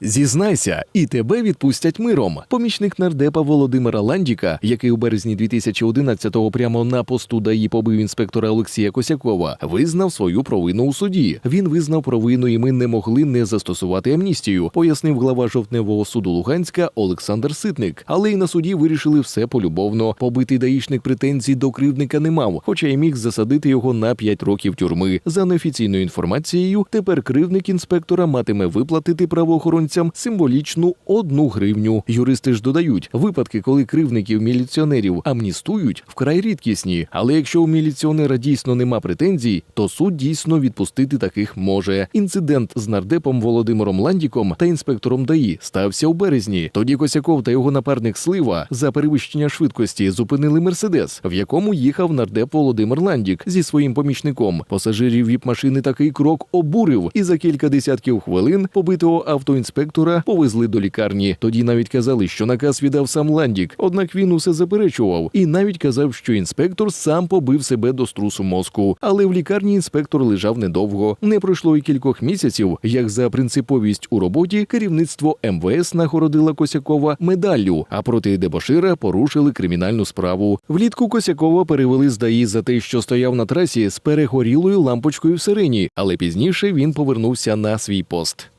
Зізнайся, і тебе відпустять миром. Помічник нардепа Володимира Ландіка, який у березні 2011-го прямо на посту ДАІ побив інспектора Олексія Косякова, визнав свою провину у суді. Він визнав провину, і ми не могли не застосувати амністію, пояснив глава жовтневого суду Луганська Олександр Ситник. Але й на суді вирішили все полюбовно. Побитий даїшник претензій до кривдника не мав, хоча й міг засадити його на 5 років тюрми. За неофіційною інформацією, тепер кривдник інспектора матиме виплатити правоохоронцям символічну одну гривню. Юристи ж додають, випадки, коли кривдників міліціонерів амністують, вкрай рідкісні. Але якщо у міліціонера дійсно нема претензій, то суд дійсно відпустити таких може. Інцидент з нардепом Володимиром Ландіком та інспектором ДАІ стався у березні. Тоді Косяков та його напарник Слива за перевищення швидкості зупинили мерседес, в якому їхав нардеп Володимир Ландік зі своїм помічником. Пасажирів віп-машини такий крок обурив, і за кілька десятків хвилин побитого автоінспектора повезли до лікарні. Тоді навіть казали, що наказ віддав сам Ландік. Однак він усе заперечував і навіть казав, що інспектор сам побив себе до струсу мозку. Але в лікарні інспектор лежав недовго. Не пройшло й кількох місяців, як за принциповість у роботі керівництво МВС нагородило Косякова медаллю, а проти дебошира порушили кримінальну справу. Влітку Косякова перевели з ДАІ за те, що стояв на трасі з перегорілою лампочкою в сирені, але пізніше він повернувся на свій пост.